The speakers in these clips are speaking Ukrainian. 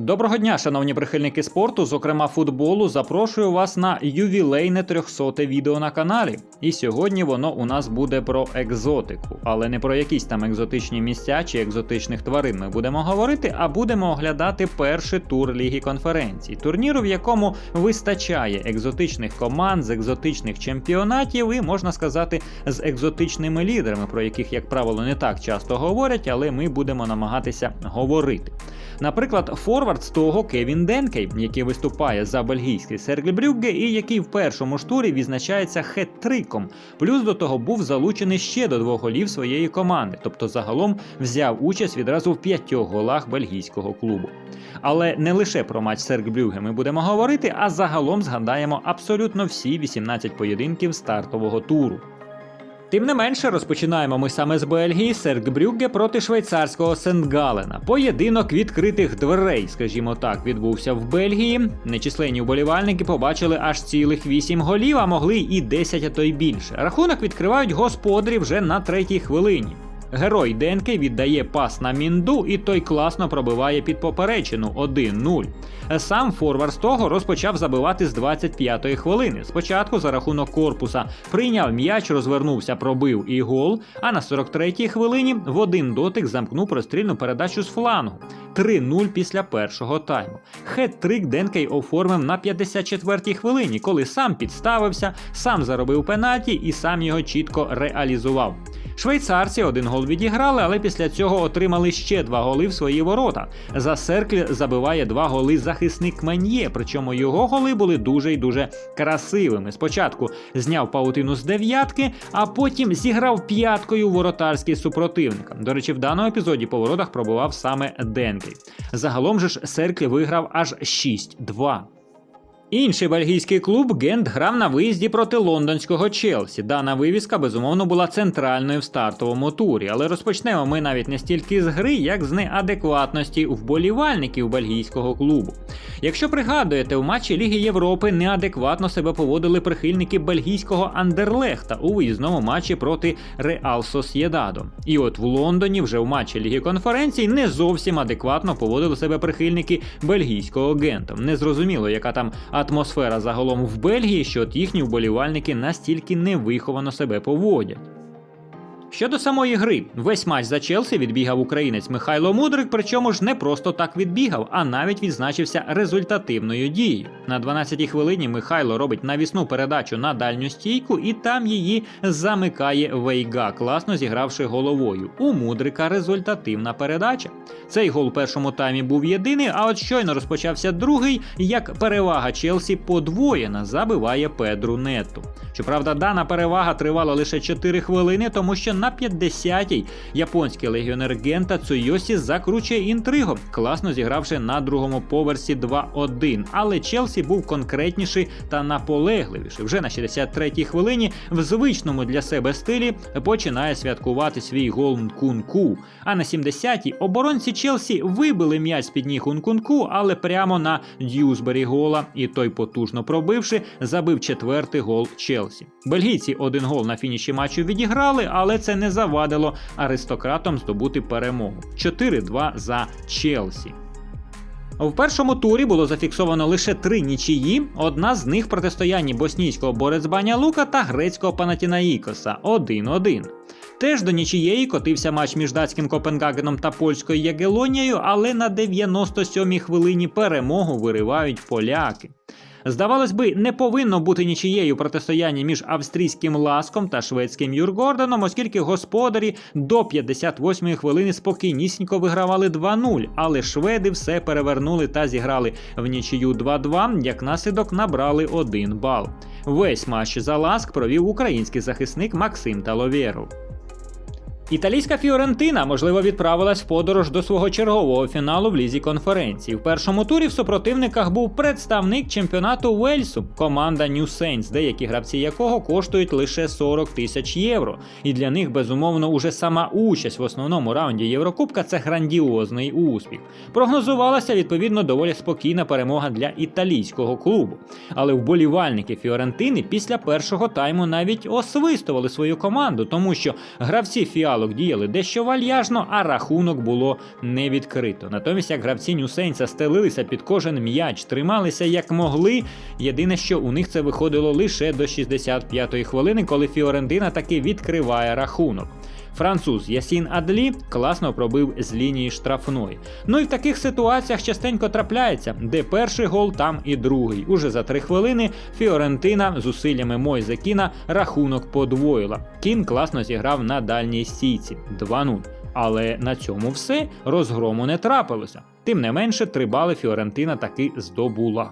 Доброго дня, шановні прихильники спорту, зокрема футболу. Запрошую вас на ювілейне 300 відео на каналі. І сьогодні воно у нас буде про екзотику, але не про якісь там екзотичні місця чи екзотичних тварин ми будемо говорити, а будемо оглядати перший тур Ліги конференцій, турніру, в якому вистачає екзотичних команд з екзотичних чемпіонатів і можна сказати з екзотичними лідерами, про яких, як правило, не так часто говорять, але ми будемо намагатися говорити. Наприклад, форвард з того Кевін Денкей, який виступає за бельгійський Сергль Брюгге і який в першому ж турі відзначається хет-триком. Плюс до того був залучений ще до двох голів своєї команди, тобто загалом взяв участь відразу в п'ятьох голах бельгійського клубу. Але не лише про матч Сергль Брюгге ми будемо говорити, а загалом згадаємо абсолютно всі 18 поєдинків стартового туру. Тим не менше, розпочинаємо ми саме з Бельгії Серк Брюгге проти швейцарського Сент-Галена. Поєдинок відкритих дверей, скажімо так, відбувся в Бельгії. Нечисленні вболівальники побачили аж цілих 8 голів, а могли і 10, а то й більше. Рахунок відкривають господарі вже на третій хвилині. Герой Денки віддає пас на Мінду, і той класно пробиває під поперечину 1-0. Сам форвард з того розпочав забивати з 25-ї хвилини. Спочатку за рахунок корпуса прийняв м'яч, розвернувся, пробив і гол. А на 43-й хвилині в один дотик замкнув прострільну передачу з флангу. 3-0 після першого тайму. Хет-трик Денкей оформив на 54-й хвилині, коли сам підставився, сам заробив пенальті і сам його чітко реалізував. Швейцарці один гол відіграли, але після цього отримали ще два голи в свої ворота. За Серкль забиває два голи захисник Мен'є, причому його голи були дуже й дуже красивими. Спочатку зняв паутину з дев'ятки, а потім зіграв п'яткою воротарський супротивника. До речі, в даному епізоді по воротах пробував саме Денкей. Загалом же ж Серкль виграв аж 6-2. Інший бельгійський клуб Гент грав на виїзді проти лондонського Челсі. Дана вивіска безумовно була центральною в стартовому турі, але розпочнемо ми навіть не стільки з гри, як з неадекватності вболівальників бельгійського клубу. Якщо пригадуєте, у матчі Ліги Європи неадекватно себе поводили прихильники бельгійського Андерлехта у виїзному матчі проти Реал Сосєдадо. І от в Лондоні вже в матчі Ліги конференцій не зовсім адекватно поводили себе прихильники бельгійського Гента. Незрозуміло, яка там атмосфера загалом в Бельгії, що от їхні вболівальники настільки невиховано себе поводять. Щодо самої гри, весь матч за Челсі відбігав українець Михайло Мудрик, причому ж не просто так відбігав, а навіть відзначився результативною дією. На 12-й хвилині Михайло робить навісну передачу на дальню стійку, і там її замикає Вейга, класно зігравши головою. У Мудрика результативна передача. Цей гол у першому таймі був єдиний, а от щойно розпочався другий, як перевага Челсі подвоєна, забиває Педру Нету. Щоправда, дана перевага тривала лише 4 хвилини, тому що на 50-й японський легіонер Гента Цуйосі закручує інтригу, класно зігравши на другому поверсі 2-1. Але Челсі був конкретніший та наполегливіший. Вже на 63-й хвилині в звичному для себе стилі починає святкувати свій гол Нкунку. А на 70-й оборонці Челсі вибили м'яч з під ніг Нкунку, але прямо на Д'юсбері гола, і той, потужно пробивши, забив четвертий гол Челсі. Бельгійці один гол на фініші матчу відіграли, але це не завадило аристократам здобути перемогу. 4-2 за Челсі. В першому турі було зафіксовано лише три нічиї. Одна з них протистоянні боснійського Борецбаня Лука та грецького Панатінаїкоса 1-1. Теж до нічиєї котився матч між датським Копенгагеном та польською Ягелонією, але на 97-й хвилині перемогу виривають поляки. Здавалось би, не повинно бути нічією протистояння між австрійським ласком та шведським Юргордоном, оскільки господарі до 58-ї хвилини спокійнісінько вигравали 2-0, але шведи все перевернули та зіграли в нічию 2-2, як наслідок набрали 1 бал. Весь матч за ласк провів український захисник Максим Таловєров. Італійська Фіорентина, можливо, відправилась в подорож до свого чергового фіналу в лізі конференції. В першому турі в супротивниках був представник чемпіонату Уельсу, команда New Saints, деякі гравці якого коштують лише 40 тисяч євро. І для них, безумовно, уже сама участь в основному раунді Єврокубка це грандіозний успіх. Прогнозувалася відповідно доволі спокійна перемога для італійського клубу. Але вболівальники Фіорентини після першого тайму навіть освистували свою команду, тому що гравці Фіал розгрівалок діяли дещо вальяжно, а рахунок було не відкрито. Натомість, як гравці нюсенця стелилися під кожен м'яч, трималися як могли. Єдине, що у них це виходило лише до 65-ї хвилини, коли Фіорентина таки відкриває рахунок. Француз Ясін Адлі класно пробив з лінії штрафної. Ну і в таких ситуаціях частенько трапляється, де перший гол, там і другий. Уже за три хвилини Фіорентина з усиллями Мойзе Кіна рахунок подвоїла. Кін класно зіграв на дальній стійці 2-0. Але на цьому все розгрому не трапилося. Тим не менше, три бали Фіорентина таки здобула.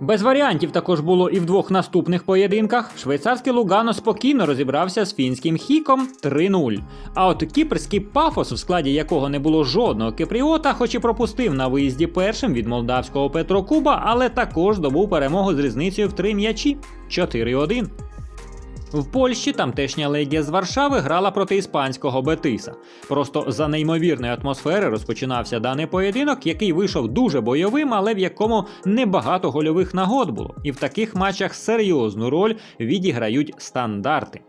Без варіантів також було і в двох наступних поєдинках. Швейцарський Лугано спокійно розібрався з фінським хіком 3-0. А от кіпрський пафос, в складі якого не було жодного кипріота, хоч і пропустив на виїзді першим від молдавського Петрокуба, але також здобув перемогу з різницею в три м'ячі 4-1. В Польщі тамтешня легія з Варшави грала проти іспанського Бетиса. Просто за неймовірної атмосфери розпочинався даний поєдинок, який вийшов дуже бойовим, але в якому небагато гольових нагод було. І в таких матчах серйозну роль відіграють стандарти.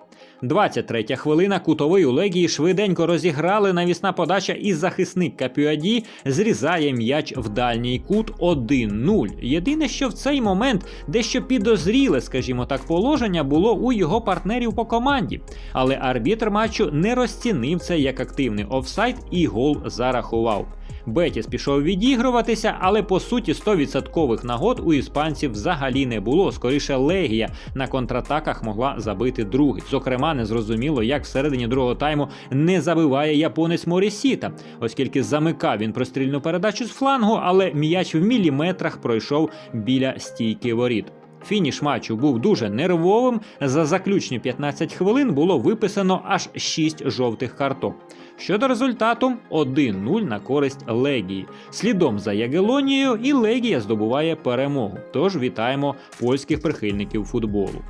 23 хвилина кутовий у легії швиденько розіграли навісна подача, і захисник Капюаді зрізає м'яч в дальній кут 1-0. Єдине, що в цей момент дещо підозріле, скажімо так, положення було у його партнерів по команді. Але арбітр матчу не розцінив це як активний офсайд і гол зарахував. Бетіс пішов відігруватися, але по суті 100% нагод у іспанців взагалі не було. Скоріше легія на контратаках могла забити другий. Зокрема, не зрозуміло, як всередині другого тайму не забиває японець Морісіта, оскільки замикав він прострільну передачу з флангу, але м'яч в міліметрах пройшов біля стійки воріт. Фініш матчу був дуже нервовим. За заключні 15 хвилин було виписано аж 6 жовтих карток. Щодо результату 1-0 на користь Легії. Слідом за Ягелонією і Легія здобуває перемогу. Тож вітаємо польських прихильників футболу.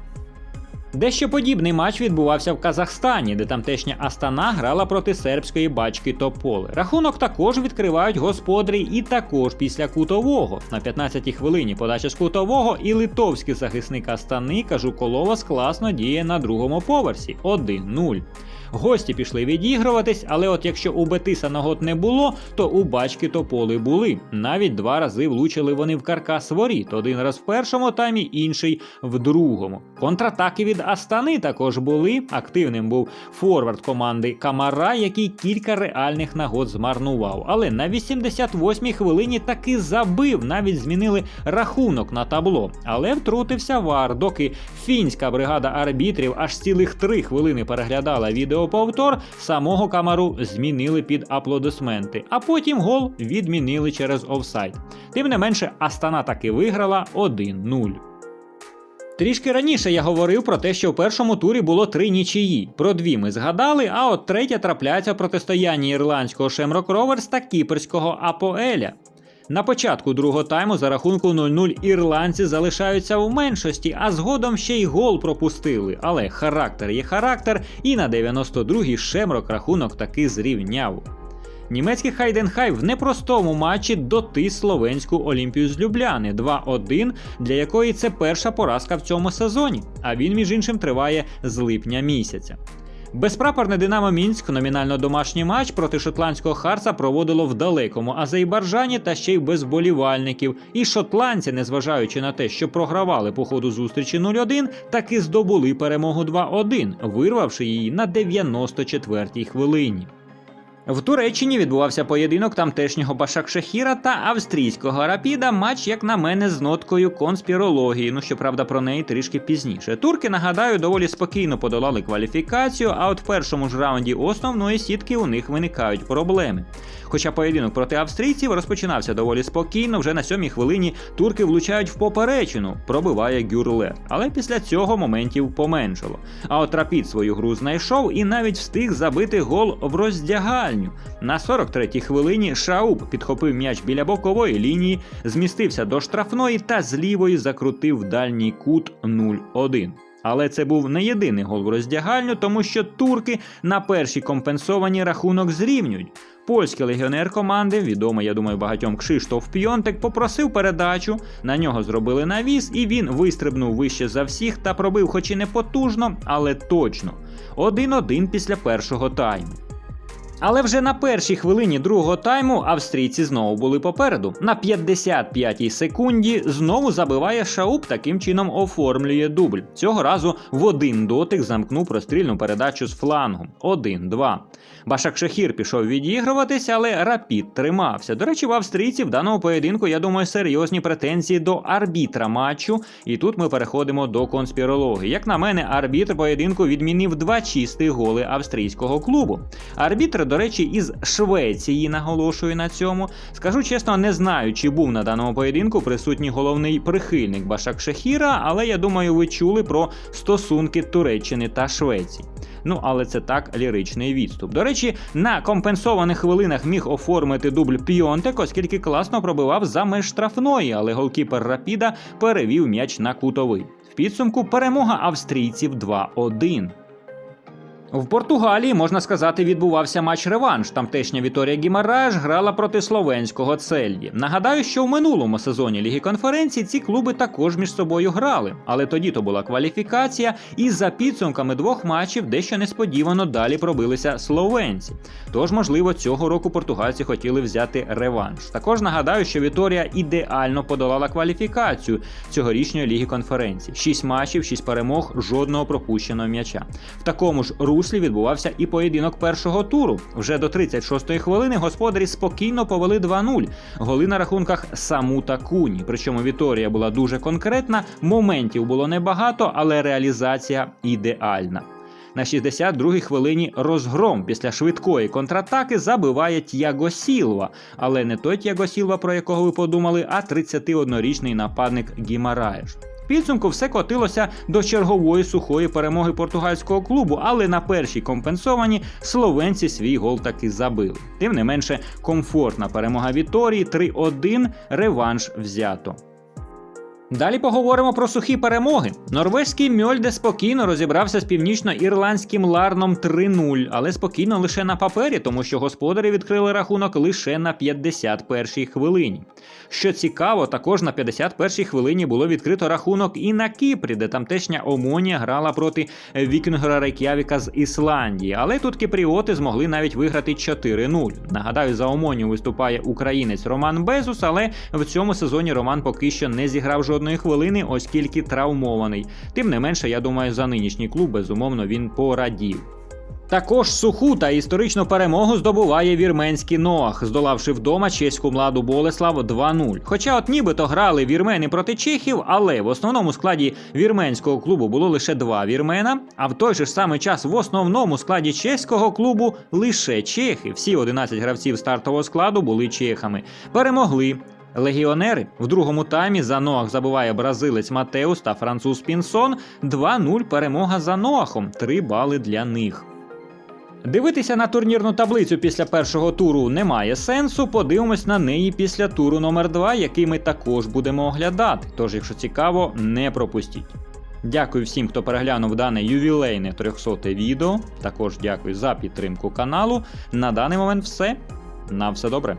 Дещо подібний матч відбувався в Казахстані, де тамтешня Астана грала проти сербської бачки Тополи. Рахунок також відкривають господарі і також після кутового. На 15-й хвилині подача з кутового і литовський захисник Астани Кажуколовас класно діє на другому поверсі 1-0. Гості пішли відігруватись, але от якщо у Бетиса нагод не було, то у бачки тополи були. Навіть два рази влучили вони в каркас воріт. Один раз в першому таймі, інший в другому. Контратаки від Астани також були. Активним був форвард команди Камара, який кілька реальних нагод змарнував. Але на 88-й хвилині таки забив, навіть змінили рахунок на табло. Але втрутився вар, доки фінська бригада арбітрів аж цілих три хвилини переглядала відеоповтор, самого камару змінили під аплодисменти, а потім гол відмінили через офсайд. Тим не менше, Астана таки виграла 1-0. Трішки раніше я говорив про те, що в першому турі було три нічиї. Про дві ми згадали, а от третя трапляється в протистоянні ірландського Шемрок Роверс та кіперського Апоеля. На початку другого тайму за рахунку 0-0 ірландці залишаються в меншості, а згодом ще й гол пропустили. Але характер є характер, і на 92-й Шемрок рахунок таки зрівняв. Німецький Хайденхай в непростому матчі дотис словенську Олімпію з Любляни 2-1, для якої це перша поразка в цьому сезоні. А він, між іншим, триває з липня місяця. Безпрапорне Динамо Мінськ номінально домашній матч проти шотландського Харса проводило в далекому Азербайджані та ще й без болівальників. І шотландці, незважаючи на те, що програвали по ходу зустрічі 0-1, таки здобули перемогу 2-1, вирвавши її на 94-й хвилині. В Туреччині відбувався поєдинок тамтешнього Башакшехіра та австрійського Рапіда. Матч, як на мене, з ноткою конспірології. Ну щоправда, про неї трішки пізніше. Турки, нагадаю, доволі спокійно подолали кваліфікацію, а от в першому ж раунді основної сітки у них виникають проблеми. Хоча поєдинок проти австрійців розпочинався доволі спокійно, вже на сьомій хвилині турки влучають в поперечину, пробиває Гюрле. Але після цього моментів поменшало. А от Рапід свою гру знайшов і навіть встиг забити гол в роздягальню. На 43-й хвилині Шауб підхопив м'яч біля бокової лінії, змістився до штрафної та з лівої закрутив дальній кут 0-1. Але це був не єдиний гол в роздягальню, тому що турки на першій компенсовані рахунок зрівнюють. Польський легіонер команди, відомий, я думаю, багатьом Кшиштоф Пйонтек, попросив передачу. На нього зробили навіс, і він вистрибнув вище за всіх та пробив, хоч і не потужно, але точно. 1-1 після першого тайму. Але вже на першій хвилині другого тайму австрійці знову були попереду. На 55-й секунді знову забиває Шауп, таким чином оформлює дубль. Цього разу в один дотик замкнув прострільну передачу з флангу. 1-2. Башак Шахір пішов відігруватися, але Рапід тримався. До речі, в австрійців в даному поєдинку, я думаю, серйозні претензії до арбітра матчу. І тут ми переходимо до конспірології. Як на мене, арбітр поєдинку відмінив два чисті голи австрійського клубу. Арбітр, до речі, із Швеції наголошую на цьому. Скажу чесно, не знаю, чи був на даному поєдинку присутній головний прихильник Башак Шахіра, але я думаю, ви чули про стосунки Туреччини та Швеції. Ну, але це так ліричний відступ. До речі, на компенсованих хвилинах міг оформити дубль Піонтек, оскільки класно пробивав за меж штрафної, але голкіпер Рапіда перевів м'яч на кутовий. В підсумку перемога австрійців 2-1. В Португалії, можна сказати, відбувався матч-реванш. Тамтешня Віторія Гімараєш грала проти словенського Цельді. Нагадаю, що в минулому сезоні Ліги конференції ці клуби також між собою грали, але тоді то була кваліфікація, і за підсумками двох матчів дещо несподівано далі пробилися словенці. Тож, можливо, цього року португальці хотіли взяти реванш. Також нагадаю, що Віторія ідеально подолала кваліфікацію цьогорічної ліги конференції: шість матчів, шість перемог, жодного пропущеного м'яча. В такому ж руслі відбувався і поєдинок першого туру. Вже до 36-ї хвилини господарі спокійно повели 2-0. Голи на рахунках Саму та Куні. Причому Віторія була дуже конкретна, моментів було небагато, але реалізація ідеальна. На 62-й хвилині розгром після швидкої контратаки забиває Т'яго Сілва, але не той Т'яго Сілва, про якого ви подумали, а 31-річний нападник Гімараєш. Підсумку все котилося до чергової сухої перемоги португальського клубу, але на першій компенсовані словенці свій гол таки забили. Тим не менше, комфортна перемога Віторії 3-1, реванш взято. Далі поговоримо про сухі перемоги. Норвезький Мьольде спокійно розібрався з північно-ірландським Ларном 3-0, але спокійно лише на папері, тому що господарі відкрили рахунок лише на 51-й хвилині. Що цікаво, також на 51-й хвилині було відкрито рахунок і на Кіпрі, де тамтешня Омонія грала проти Вікінгера Рейк'явіка з Ісландії. Але тут кіпріоти змогли навіть виграти 4-0. Нагадаю, за Омонію виступає українець Роман Безус, але в цьому сезоні Роман поки що не зіграв жодної хвилини, оскільки травмований. Тим не менше, я думаю, за нинішній клуб безумовно він порадів. Також суху та історичну перемогу здобуває вірменський Ноах, здолавши вдома чеську младу Болеслав 2-0. Хоча от нібито грали вірмени проти чехів, але в основному складі вірменського клубу було лише два вірмена. А в той же ж самий час в основному складі чеського клубу лише чехи. Всі 11 гравців стартового складу були чехами. Перемогли. Легіонери в другому таймі за Ноах забиває бразилець Матеус та француз Пінсон. 2-0 перемога за Ноахом. 3 бали для них. Дивитися на турнірну таблицю після першого туру немає сенсу. Подивимось на неї після туру номер 2 який ми також будемо оглядати. Тож, якщо цікаво, не пропустіть. Дякую всім, хто переглянув дане ювілейне 300 відео. Також дякую за підтримку каналу. На даний момент все. На все добре.